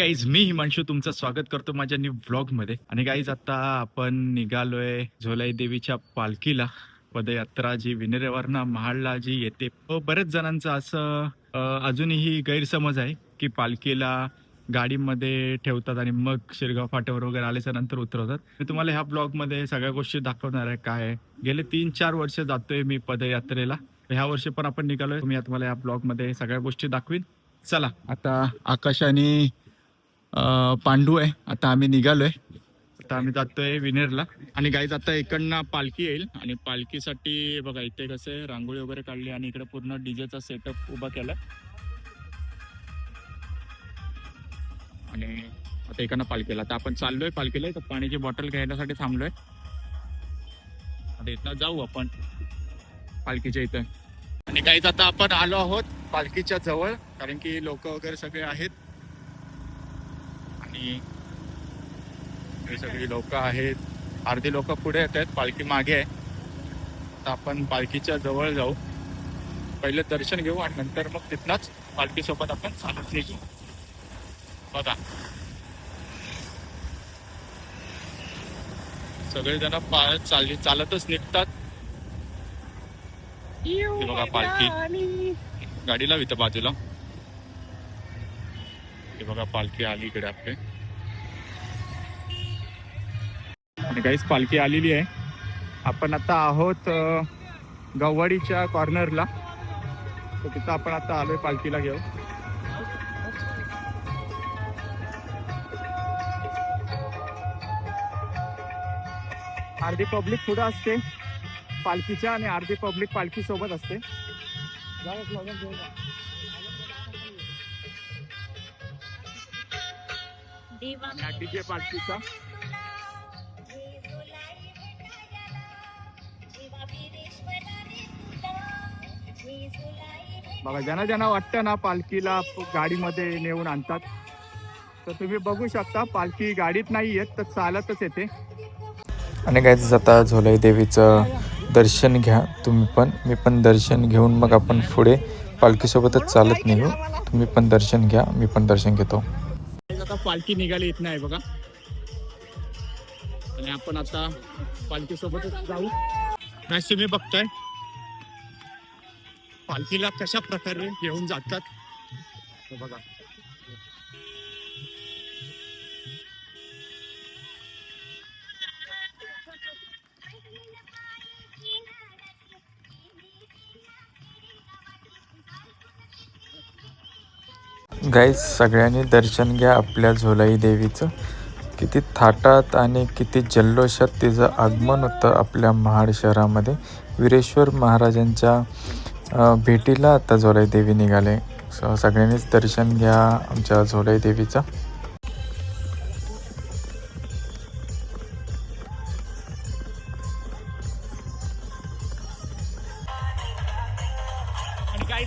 Guys मी हिमांशू तुमचं स्वागत करतो माझ्या न्यू ब्लॉगमध्ये आणि गाईज आता आपण निघालोय झोलाई देवीच्या पालखीला. पदयात्रा जी विनेरेवरनं महाडला जी येते बरेच जणांचं असं अजूनही गैरसमज आहे की पालखीला गाडीमध्ये ठेवतात आणि मग शिरगाव फाट्यावर वगैरे आल्याच्यानंतर उतरवतात. मी तुम्हाला ह्या ब्लॉगमध्ये सगळ्या गोष्टी दाखवणार आहे काय गेले तीन चार वर्ष जातोय मी पदयात्रेला. ह्या वर्षी पण आपण निघालोय. मी तुम्हाला या ब्लॉगमध्ये सगळ्या गोष्टी दाखवीन. चला आता आकाश आणि पांडू आहे. आता आम्ही निघालोय. आता आम्ही जातोय विनेरला. आणि गाईज आता इकडनं पालखी येईल. आणि पालखीसाठी बघा इथे कसं आहे, रांगोळी वगैरे काढली आणि इकडे पूर्ण डीजेचा सेटअप उभा केला आणि आता इकडनं पालखीला. आता आपण चाललोय पालखीला. तर पाण्याची बॉटल घ्यायसाठी थांबलोय. आता इथनं जाऊ आपण पालखीच्या इथं. आणि काहीच आता आपण आलो आहोत पालखीच्या जवळ कारण की लोक वगैरे सगळे आहेत. आणि हे सगळी लोक आहेत. अर्धी लोक पुढे येत आहेत पालखी मागे आहे. आता आपण पालखीच्या जवळ जाऊ. पहिले दर्शन घेऊ आणि नंतर मग तिथनच पालखी सोबत आपण चालत निघू. बघा. सगळेजण पाळत चालली चालतच निघतात. बघा पालखी. गाडीला इथं बाजूला. बघा पालखी आली इकडे आपले. आणि काहीच पालखी आलेली आहे. आपण आता आहोत गव्हाडीच्या कॉर्नरला तर तिथं आपण आता आलोय पालखीला घेऊ अर्धी पब्लिक पुढं असते पालखीच्या आणि अर्धी पब्लिक पालखी सोबत असते. आणि हा डीजे पालखीचा बघा ज्यांना ज्यांना वाटतं ना पालखीला गाडीमध्ये नेऊन आणतात तर तुम्ही बघू शकता पालखी गाडीत नाही येत तर चालतच येते. आणि काय आता झोलाई देवीचं दर्शन घ्या तुम्ही पण. मी पण दर्शन घेऊन मग आपण पुढे पालखीसोबतच चालत निघू तुम्ही पण दर्शन घ्या मी पण दर्शन घेतो. पालखी निघाली येत नाही बघा. आणि आपण आता पालखी सोबतच जाऊ. नाही तुम्ही बघताय. पालखीला कशा प्रकारे घेऊन जातात? बघा. गाईज सगळ्यांनी दर्शन घ्या आपल्या झोलाई देवीचं. किती थाटात आणि किती जल्लोषात तिचं आगमन होतं आपल्या महाड शहरामध्ये. वीरेश्वर महाराजांच्या भेटीला आता झोलाई देवी निघाले. सगळ्यांनीच दर्शन घ्या आमच्या झोलाई देवीचं.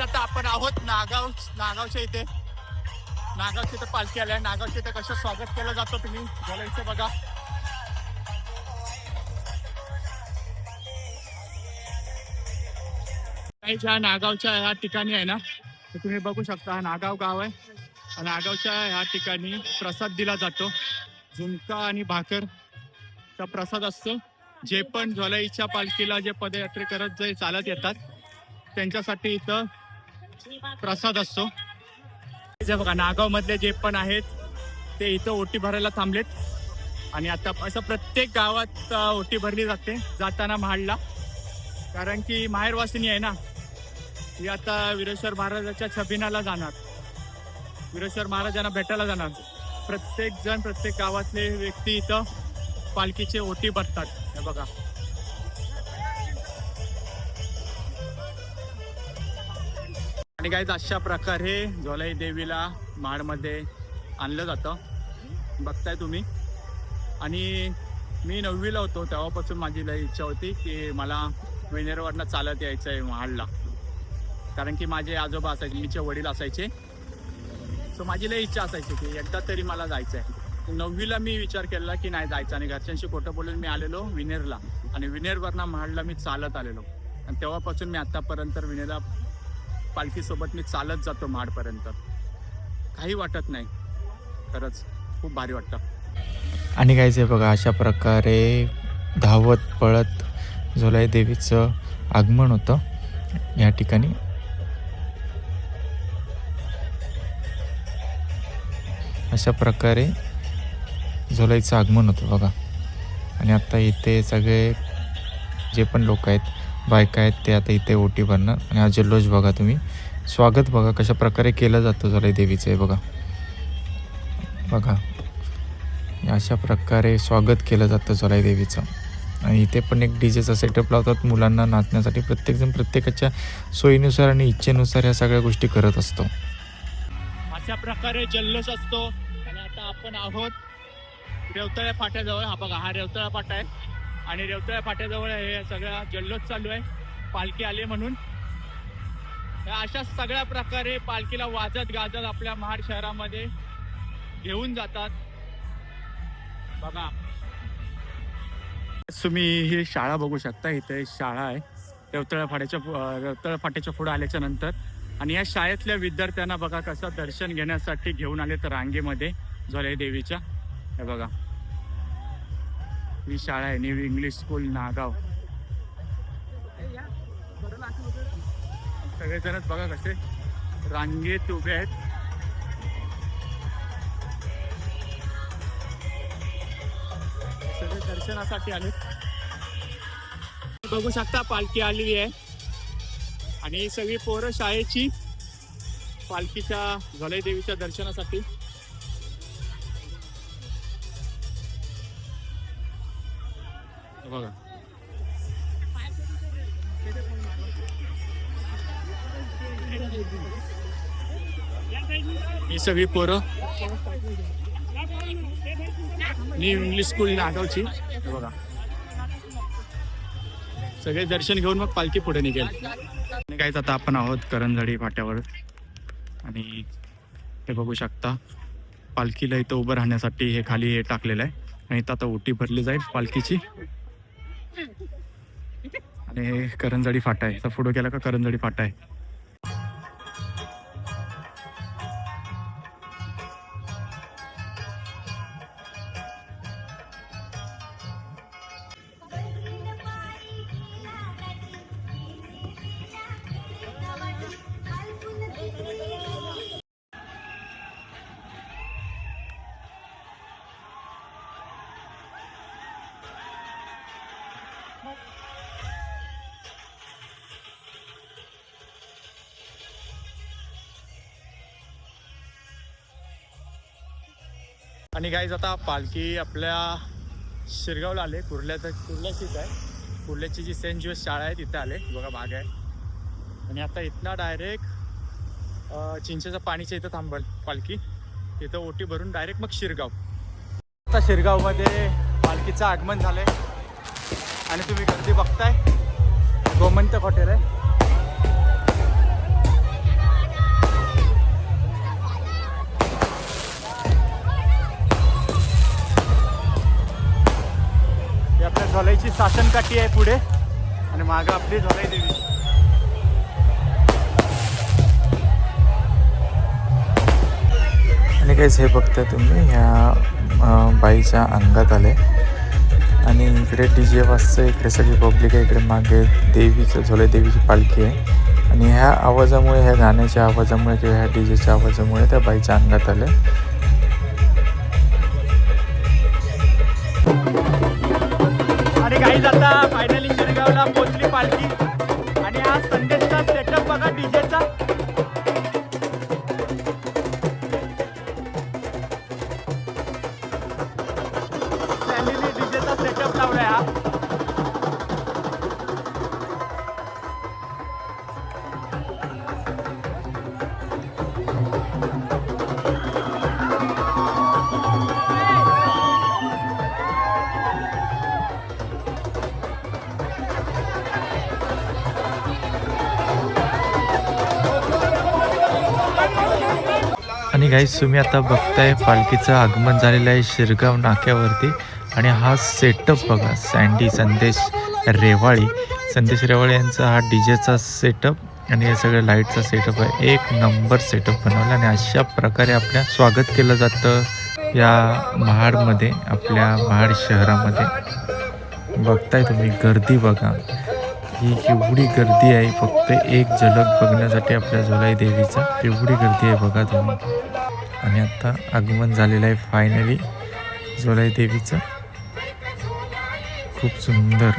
आता आपण आहोत नागाव नागावच्या इथे. नागावची तर पालखी आल्या नागावची तर कसं स्वागत केलं जातं तुम्ही? बोलायचं बघा. काही ज्या नागावच्या ह्या ठिकाणी आहे ना तर तुम्ही बघू शकता हा नागाव गाव आहे. आणि नागावच्या ह्या ठिकाणी प्रसाद दिला जातो. झुमका आणि भाकरचा प्रसाद असतो. जे पण ज्वालाईच्या पालखीला जे पदयात्रे करत जे चालत येतात त्यांच्यासाठी इथं प्रसाद असतो. बघा नागाव मधले जे पण आहेत ते इथं ओटी भरायला थांबलेत. आणि आता असं प्रत्येक गावात ओटी भरली जाते जाताना महाडला. कारण की माहेरवासिनी आहे ना ती आता वीरेश्वर महाराजाच्या छबिनाला जाणार. वीरेश्वर महाराजांना भेटायला जाणार. प्रत्येक जण प्रत्येक गावातले व्यक्ती इथं पालखीचे ओटी भरतात. हे बघा. आणि काय अशा प्रकारे ज्वालाई देवीला महाडमध्ये आणलं जातं. बघताय तुम्ही. आणि मी नववीला होतो तेव्हापासून माझी लई इच्छा होती की मला विनेरवरनं चालत यायचं आहे महाडला कारण की माझे आजोबा असायचे मीचे वडील असायचे. सो माझी लई इच्छा असायची की एकदा तरी मला जायचं आहे नववीला मी विचार केला की नाही जायचं आणि घरच्यांशी खोटं बोलून मी आलेलो विनेरला. आणि विनेरवरनं महाडला मी चालत आलेलो. आणि तेव्हापासून मी आत्तापर्यंत विनेरला पालखीसोबत मी चालत जातो माडपर्यंत काही वाटत नाही. खरंच खूप भारी वाटतं. आणि काहीच आहे बघा अशा प्रकारे धावत पळत झोलाई देवीचं आगमन होतं. या ठिकाणी अशा प्रकारे झोलाईचं आगमन होतं बघा. आणि आत्ता इथे सगळे जे पण लोक आहेत बायका आहेत ते आता इथे ओटी भरणार. आणि हा जल्लोष बघा तुम्ही. स्वागत बघा कशा प्रकारे केलं जातं झोलाई देवीचं बघा. बघा. अशा प्रकारे स्वागत केलं जातं झोलाई देवीचं. आणि इथे पण एक डी जेचा सेटअप लावतात. मुलांना नाचण्यासाठी प्रत्येकजण प्रत्येकाच्या सोयीनुसार आणि इच्छेनुसार ह्या सगळ्या गोष्टी करत असतो. अशा प्रकारे जल्लोष असतो. आणि आता आपण आहोत रेवतळ्या फाट्याजवळ. हा बघा हा रेवतळा फाटा आहे. आणि रेवतळ्या फाट्याजवळ हे सगळा जल्लोष चालू आहे. पालखी आली म्हणून. अशा सगळ्या प्रकारे पालखीला वाजत गाजत आपल्या महाड शहरामध्ये घेऊन जातात. बघा. तुम्ही ही शाळा बघू शकता इथे शाळा आहे. रेवतळा फाट्याच्या पु- रेवतळा फाट्याच्या पुढे आल्याच्यानंतर. आणि या शाळेतल्या विद्यार्थ्यांना बघा कसं दर्शन घेण्यासाठी घेऊन आले तर रांगेमध्ये झोलाई देवीच्या हे बघा. ही शाळा आहे न्यू इंग्लिश स्कूल नागाव. सगळेजणच बघा कसे रांगेत उभे आहेत. सगळे दर्शनासाठी आले बघू शकता पालखी आलेली आहे. आणि सगळी पोरं शाळेची पालखीच्या झोलाई देवीच्या दर्शनासाठी ही सगळी पोरं. न्यू इंग्लिश स्कूल नागावची बघा. सगळे दर्शन घेऊन मग पालखी पुढे निघेल. आणि काहीच आता आपण आहोत करंजडी फाट्यावर. आणि हे बघू शकता पालखीला इथं उभं राहण्यासाठी हे खाली हे टाकलेलं आहे. आणि इथं आता ओटी भरली जाईल पालखीची. आणि हे करंजडी फाटा आहे. तर पुढे केला का करंजडी फाटा आहे? आणि गाईज आता पालखी आपल्या शिरगावला आले. कुर्ल्याचं कुर्ल्याचीच आहे. कुर्ल्याची जी सेंट जोस शाळा आहे तिथे आले. बघा भाग आहे. आणि आता इथला डायरेक्ट चिंचेचं पाणीच्या इथं थांबल पालखी. तिथं ओटी भरून डायरेक्ट मग शिरगाव. आता शिरगावमध्ये पालखीचं आगमन झालंय. आणि तुम्ही गर्दी बघताय. गोमंत हॉटेल आहे. आपल्या झोलाईची शासनकाठी आहे पुढे. आणि मागं आपली झोलाई देवी. काहीच हे बघताय तुम्ही ह्या बाईच्या अंगात आले आणि इकडे डी जे वाजतं इकडे सगळी पब्लिक आहे इकडे मागे देवीचं झोले देवीची पालखी आहे. आणि ह्या आवाजामुळे ह्या गाण्याच्या आवाजामुळे किंवा ह्या डी जेच्या आवाजामुळे त्या बाईच्या अंगात आले आणि गाईज तुम्ही आता बघताय पालखीचं आगमन झालेलं आहे शिरगाव नाक्यावरती. आणि हा सेटअप बघा सँडी संदेश रेवाळी. संदेश रेवाळी यांचा हा डी जेचा सेटअप आणि हे सगळं लाईटचा सेटअप आहे. एक नंबर सेटअप बनवला आणि अशा प्रकारे आपल्या स्वागत केलं जातं या महाडमध्ये आपल्या महाड शहरामध्ये. बघताय तुम्ही गर्दी बघा. ही एवढी गर्दी आहे फक्त एक झलक बघण्यासाठी आपल्या झोलाई देवीचा. एवढी गर्दी आहे बघा तुम्ही. आणि आता आगमन झालेलं आहे फायनली झोलाई देवीचं. खूप सुंदर.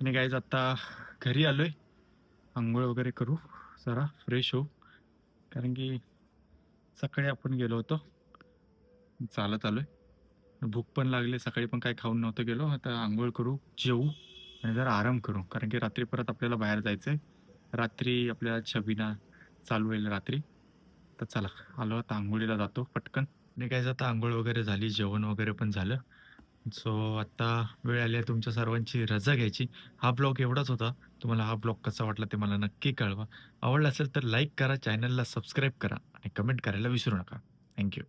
आणि गाईज आता घरी आलो आहे आंघोळ वगैरे करू. जरा फ्रेश होऊ. कारण की सकाळी आपण गेलो होतो. चालत आलो आहे भूक पण लागली. सकाळी पण काय खाऊन नव्हतं गेलो. आता आंघोळ करू जेवू आणि जरा आराम करू. कारण की रात्री परत आपल्याला बाहेर जायचं आहे रात्री आपल्याला छबिना चालू होईल रात्री. तर चला आलो आता आंघोळीला जातो पटकन. आणि काय आता आंघोळ वगैरे झाली. जेवण वगैरे पण झालं. सो आता वेळ आली आहे तुमच्या सर्वांची रजा घ्यायची. हा ब्लॉग एवढाच होता. तुम्हाला हा ब्लॉग कसा वाटला ते मला नक्की कळवा. आवडला असेल तर लाईक करा चॅनलला सबस्क्राईब करा आणि कमेंट करायला विसरू नका. थँक्यू.